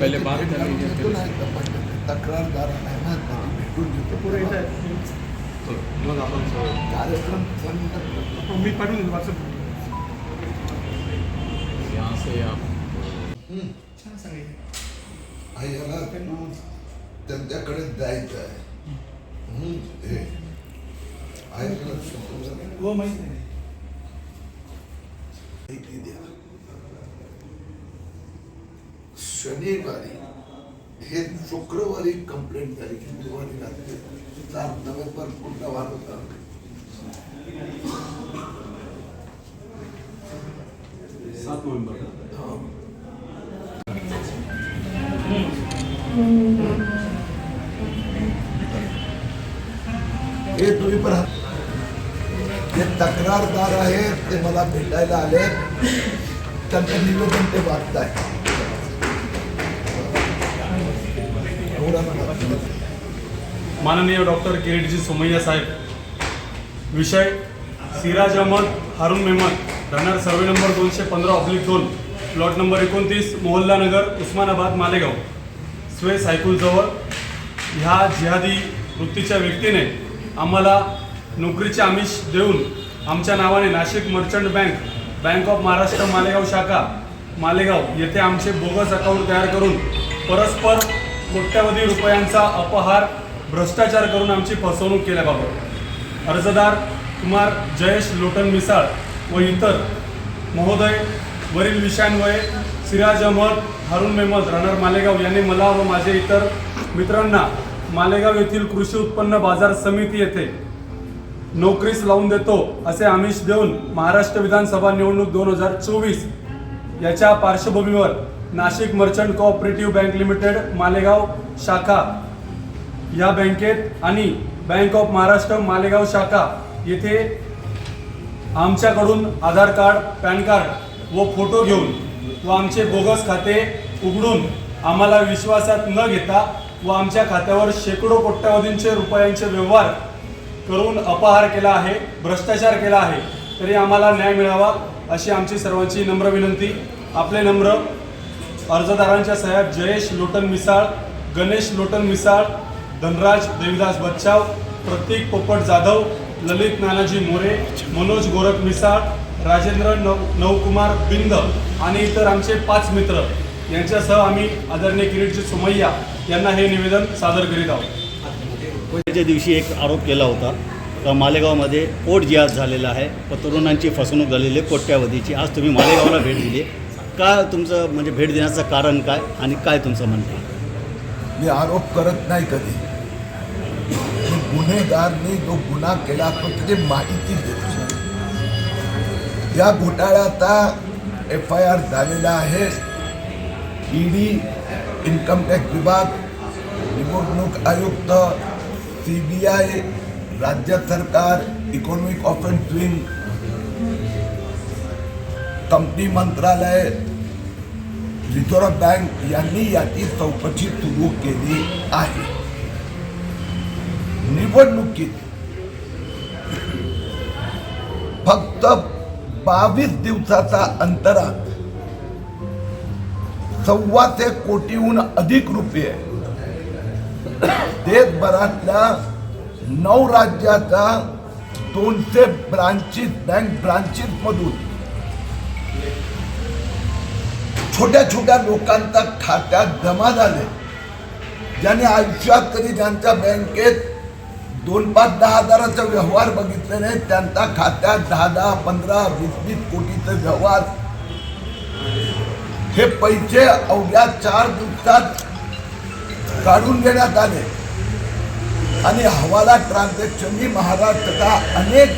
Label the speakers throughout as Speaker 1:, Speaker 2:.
Speaker 1: पहिले बात कर लीजिए
Speaker 2: भेटून आहे का पण तक्रारदार आहे ना त्यांनी भेटून घेतो
Speaker 3: पुढे येत आहे
Speaker 1: मग आपण
Speaker 2: कार्यक्रम बंद
Speaker 3: मी पाठवून देतो व्हॉट्सअप
Speaker 1: यहाँ से आप
Speaker 3: छान सांगितलं
Speaker 2: आहे याला त्यांच्याकडे द्यायचं आहे हम्म, हे आहे का लक्षात?
Speaker 3: हो माहिती नाही
Speaker 2: माहिती द्या। शनिवारी हे शुक्रवारी कंप्लेंट झाली की गुरुवारी रात्री चार नोव्हेंबर पुढला वार होता
Speaker 1: सात नोव्हेंबर
Speaker 2: हा. हे तुम्ही पण. जे तक्रारदार आहेत ते मला भेटायला आले त्यांचं निवेदन ते वाचताय एवढा मला
Speaker 4: माननीय डॉक्टर किरीटजी सोमय्या साहेब विषय सिराज अहमद हारून मेहमद राहणार सर्वे नंबर दोनशे पंधरा ऑब्लिक दोन प्लॉट नंबर एकोणतीस मोहल्ला नगर उस्मानाबाद मालेगाव. स्वे सायकूलजवळ ह्या जिहादी वृत्तीच्या व्यक्तीने आम्हाला नोकरीचे आमिष देऊन आमच्या नावाने Nashik merchant bank bank of Maharashtra Malegaon शाखा मालेगाव येथे आमचे बोगस अकाउंट तयार करून परस्पर कोट्यावधी रुपयांचा अपहार भ्रष्टाचार करून आमची फसवणूक केल्याबाबत. अर्जदार कुमार जयेश लोटन मिसाळ व इतर महोदय वरील विषयांमुळे सिराज अहमद हारून मेहमद राहणार मालेगाव यांनी मला व माझे इतर मित्रांना मालेगाव येथील कृषी उत्पन्न बाजार समिती येथे नोकरीस लावून देतो असे आमिष देऊन महाराष्ट्र विधानसभा निवडणूक दोन हजार चोवीस याच्या पार्श्वभूमीवर Nashik merchant cooperative bank limited Malegaon शाखा या बँकेत आणि बँक ऑफ महाराष्ट्र मालेगाव शाखा येथे आमच्याकडून आधार कार्ड पॅन कार्ड व फोटो घेऊन व आमचे बोगस खाते उघडून आम्हाला विश्वासात न घेता व आमच्या खात्यावर शेकडो कोट्यावधींचे रुपयांचे व्यवहार करून अपहार केला आहे भ्रष्टाचार केला आहे तरी आम्हाला न्याय मिळावा अशी आमची सर्वांची नम्र विनंती. आपले नम्र अर्जदारांच्या साहेब जयेश लोटन मिसाळ गणेश लोटन मिसाळ धनराज देविदास बच्चाव प्रतीक पोपट जाधव ललित नानाजी मोरे मनोज गोरख मिसाळ राजेंद्र नव नवकुमार बिंद आणि इतर आमचे पाच मित्र. यांच्यासह आम्ही आदरणीय किरीटजी सोमय्या यांना हे निवेदन सादर करीत आहोत.
Speaker 5: दिवशी एक आरोप केला होता. का मालेगावमध्ये पोट जिहाद झालेला आहे. व तरुणांची फसवणूक झालेली आहे. कोट्यावधीची. आज तुम्ही मालेगावला भेट दिली. का तुमचं म्हणजे भेट देण्याचं कारण काय आणि काय तुमचं म्हणणं आहे?
Speaker 2: मी आरोप करत नाही कधी. गुन्हेगारने जो गुन्हा केला तो त्याची माहिती देतो या घोटाळ्याचा एफ आय आर झालेला आहे. ईडी इन्कम टॅक्स विभाग निवडणूक आयुक्त सी बी आय राज्य सरकार इकॉनॉमिक ऑफेन्स विंग कंपनी मंत्रालय रिझर्व्ह बँक यांनी याची चौकशी सुरू केली आहे. निवडणुकीत फक्त बावीस दिवसाचा अंतरात सव्वा ते कोटीहून अधिक रुपये देशभरातल्या नऊ राज्याच्या दोनशे ब्रांचेस बँक ब्रांचेस मधून छोट्या छोट्या लोकांच्या खात्यात जमा झाले. ज्याने आयुष्यात कधी ज्यांच्या बँकेत दोन पाच दहा हजाराचा व्यवहार बघितले नाही त्यांच्या खात्यात दहा दहा पंधरा वीस वीस कोटीचे व्यवहार. हे पैसे अवघ्या चार दिवसात काढून घेण्यात आले. आणि हवाला ट्रान्झॅक्शननी महाराष्ट्राच्या अनेक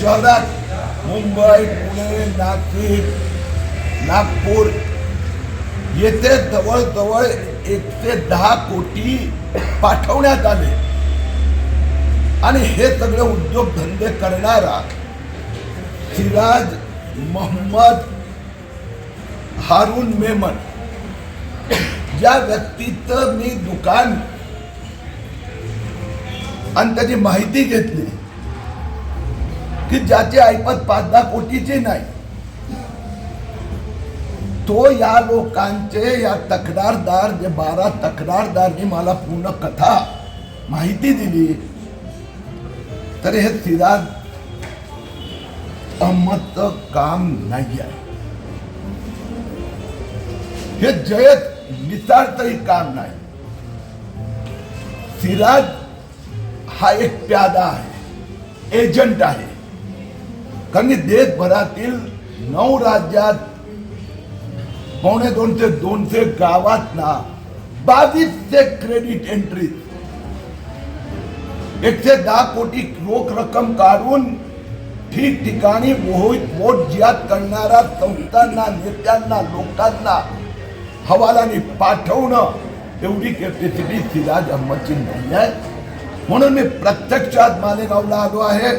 Speaker 2: शहरात मुंबई पुणे नाशिक नागपूर येथे जवळजवळ एकशे दहा कोटी पाठवण्यात आले. आणि हे सगळे उद्योगधंदे करणारा सिराज मोहम्मद हारून मेमन. ज्या व्यक्तीचं मी दुकान आणि त्याची माहिती घेतली की ज्याची ऐपत पाच दहा कोटीची नाही. तो या लोकांचे या तक्रारदार जे बारा तक्रारदारनी मला पूर्ण कथा माहिती दिली तर हे सिराज अहमद काम नाही आहे. हे जयत निसारचंही काम नाही. सिराज हा एक प्यादा आहे एजंट आहे. कारण देशभरातील नऊ राज्यात पावणे दोनशे दोनशे गावात ना बावीसशे क्रेडिट एंट्री एकशे दहा कोटी रोख रक्कम काढून ठिकठिकाणी मोहित वोट जिहाद करणाऱ्या संस्थांना नेत्यांना लोकांना हवालाने पाठवणं एवढी कॅपॅसिटी सिराज अहमदची नाही आहे. म्हणून मी प्रत्यक्षात मालेगावला आलो आहे.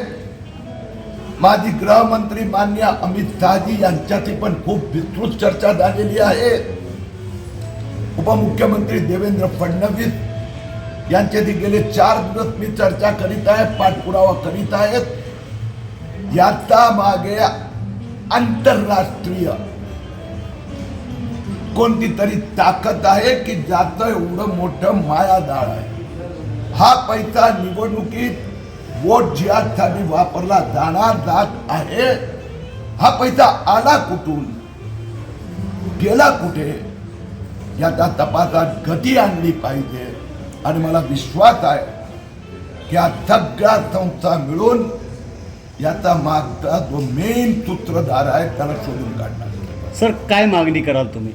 Speaker 2: माजी गृहमंत्री मान्य अमित शहाजी यांच्याशी पण खूप विस्तृत चर्चा झालेली आहे. उपमुख्यमंत्री देवेंद्र फडणवीस यांच्यातील गेले चार दिवस मी चर्चा करीत आहे पाठपुरावा करीत आहेत. याचा मागे आंतरराष्ट्रीय कोणती तरी ताकद आहे की ज्याचं एवढं मोठं मायादाळ आहे. हा पैसा निवडणुकीत वोट जिहादसाठी वापरला जाणार जात आहे हा पैसा आला कुठून? गेला कुठे? याचा तपासात गती आणली पाहिजे. आणि मला विश्वास आहे की या सगळ्या संस्था मिळून याचा मागचा जो मेन सूत्रधार आहे त्याला शोधून काढणार.
Speaker 5: सर काय मागणी कराल तुम्ही?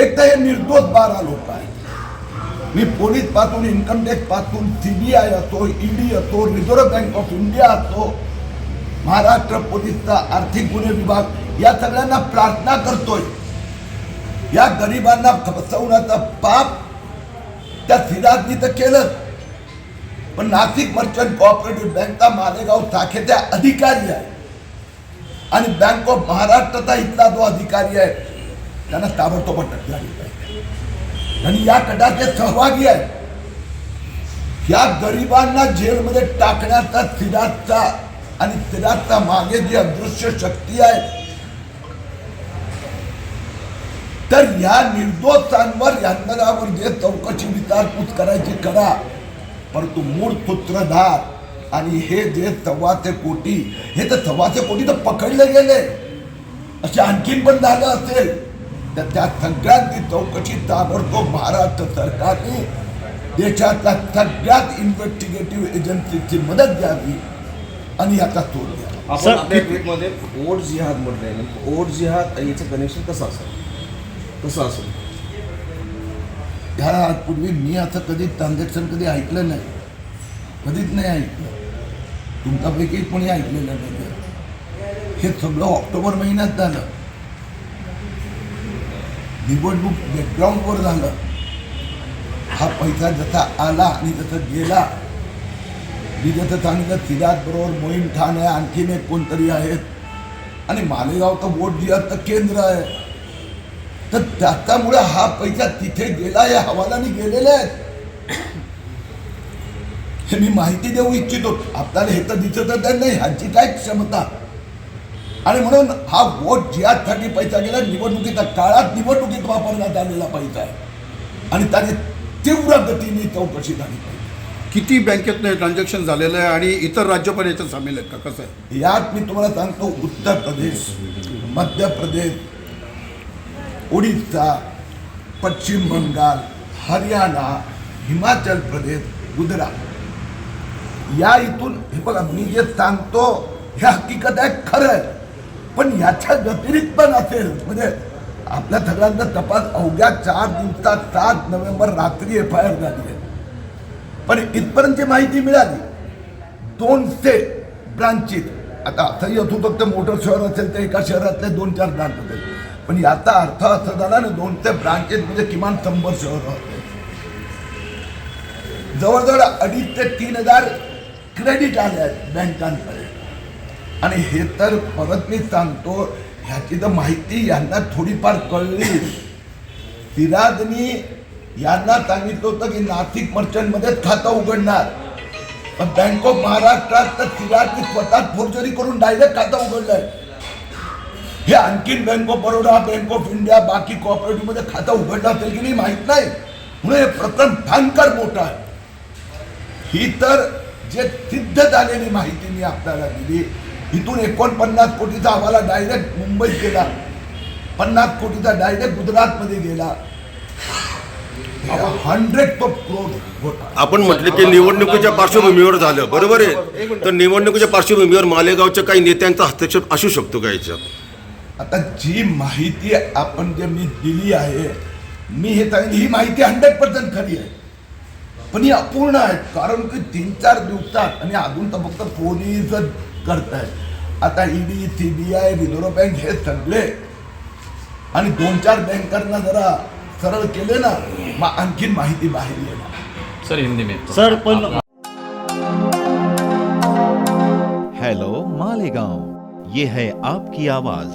Speaker 2: एक तर हे निर्दोष बारा लोक आहेत. मी पोलीसपासून इन्कम टॅक्सपासून सीबीआय असो ईडी असो रिझर्व्ह बँक ऑफ इंडिया असो महाराष्ट्र पोलीसचा आर्थिक गुन्हे विभाग या सगळ्यांना प्रार्थना करतोय. या गरिबांना फसवण्याचा पाप त्या सिराजनी तर केलं. पण नाशिक मर्चंट कोऑपरेटिव्ह बँकचा मालेगाव शाखेचा अधिकारी आहे. आणि बँक ऑफ महाराष्ट्रचा इथला जो अधिकारी आहे त्यांना ताबडतोब अटक झाली पाहिजे आणि या कटाचे सहभागी आहेत. या गरिबांना जेलमध्ये टाकण्याचा सिराजचा आणि सिराजचा मागे जी अदृश्य शक्ती आहे तर या निर्दोषांवर यंत्रणावर जे चौकशी विचारपूस करायची करा. परंतु मूळ सूत्रधार आणि हे जे सव्वाशे कोटी हे तर सव्वाशे कोटी तर पकडले गेले. असे आणखीन पण झालं असेल. तर त्या सगळ्यांची चौकशी ताबडतोब महाराष्ट्र सरकारने देशातल्या सगळ्यात इन्व्हेस्टिगेटिव्ह एजन्सीची मदत द्यावी आणि याचा घ्यावा.
Speaker 5: सर,
Speaker 6: आपण आपल्या ट्विटमध्ये ओट जिहाद म्हटलंय. ओट जिहाद आणि याचं कनेक्शन कसं असेल? कसं असेल.
Speaker 2: ह्या पूर्वी मी असं कधी ट्रान्झॅक्शन कधी ऐकलं नाही. कधीच नाही ऐकलं. तुमच्यापैकी कोणी ऐकलेलं नाही हे सगळं ऑक्टोबर महिन्यात झालं. निवडणूक बॅकग्राऊंडवर झालं. हा पैसा जसा आला आणि जसा गेला मी जसं सांगितलं सिराज बरोबर मोहीम ठाण आहे आणखीन एक कोणतरी आहेत. आणि मालेगाव तर वोट तर केंद्र आहे. तर त्याच्यामुळे हा पैसा तिथे गेला या हवालाने गेलेले आहेत. हे मी माहिती देऊ इच्छितो. आपल्याला हे तर दिसतच आहे नाही ह्याची काय क्षमता? आणि म्हणून हा वोट जिहादसाठी पैसा गेला निवडणुकीच्या काळात निवडणुकीत वापरण्यात आलेला पैसा आहे. आणि त्याने तीव्र गतीने चौकशी झाली पाहिजे
Speaker 7: किती बँकेतनं ट्रान्झॅक्शन झालेलं आहे आणि इतर राज्य पण याच्यात सामील आहेत का? कसं आहे?
Speaker 2: यात मी तुम्हाला सांगतो उत्तर प्रदेश मध्य प्रदेश ओडिशा पश्चिम बंगाल हरियाणा हिमाचल प्रदेश गुजरात। या इथून हे बघा मी जे सांगतो हे हकीकत आहे खरं आहे. पण याच्या व्यतिरिक्त पण असेल म्हणजे आपल्या सगळ्यांचा तपास अवघ्या चार दिवसात सात नोव्हेंबर रात्री एफ आय आर झाली आहे. पण इथपर्यंतची माहिती मिळाली दोनशे ब्रांचेस आता असंही असू फक्त मोठं शहर असेल तर एका शहरातले दोन चार ब्रांच असेल पण याचा अर्थ असा झाला ना दोन ते ब्रांचेस म्हणजे किमान शंभर शहर होते. जवळजवळ अडीच ते तीन हजार क्रेडिट आले आहेत बँकांकडे आणि हे तर परत मी सांगतो ह्याची तर माहिती यांना थोडीफार कळली. सिराजनी यांना सांगितलं होतं की नाशिक मर्चंटमध्ये खातं उघडणार. पण बँक ऑफ महाराष्ट्रात तर सिराजनी स्वतः फोर्जरी करून डायरेक्ट खातं उघडलंय. हे आणखीन bank of Baroda bank of India बाकी cooperative मध्ये खातं उघडलं असेल की नाही माहीत नाही. म्हणून हे प्रथम भयंकर मोठं आहे. ही तर जे सिद्ध झालेली माहिती मी आपल्याला दिली. इथून एकोणपन्नास कोटीचा आम्हाला डायरेक्ट मुंबईत गेला. पन्नास कोटीचा डायरेक्ट गुजरातमध्ये गेला. हंड्रेड ऑफ क्रोड
Speaker 8: आपण म्हटले की निवडणुकीच्या पार्श्वभूमीवर झालं. बरोबर आहे. तर निवडणुकीच्या पार्श्वभूमीवर मालेगावच्या काही नेत्यांचा हस्तक्षेप असू शकतो का याच्यात?
Speaker 2: आता जी माहिती आपण जे मी दिली आहे मी हे सांगितलं ही माहिती हंड्रेड पर्सेंट खरी आहे. पण ही अपूर्ण आहे कारण की तीन चार दिवसात आणि अजून तर फक्त पोलीसच करत आहे आता ED C B I reserve bank हे सगळे आणि दोन चार बँकांना जरा सरळ केले ना मग आणखीन माहिती बाहेर येणार.
Speaker 1: सर हिंदी में
Speaker 5: सर पण
Speaker 9: हेलो मालेगांव. ये है आपकी आवाज।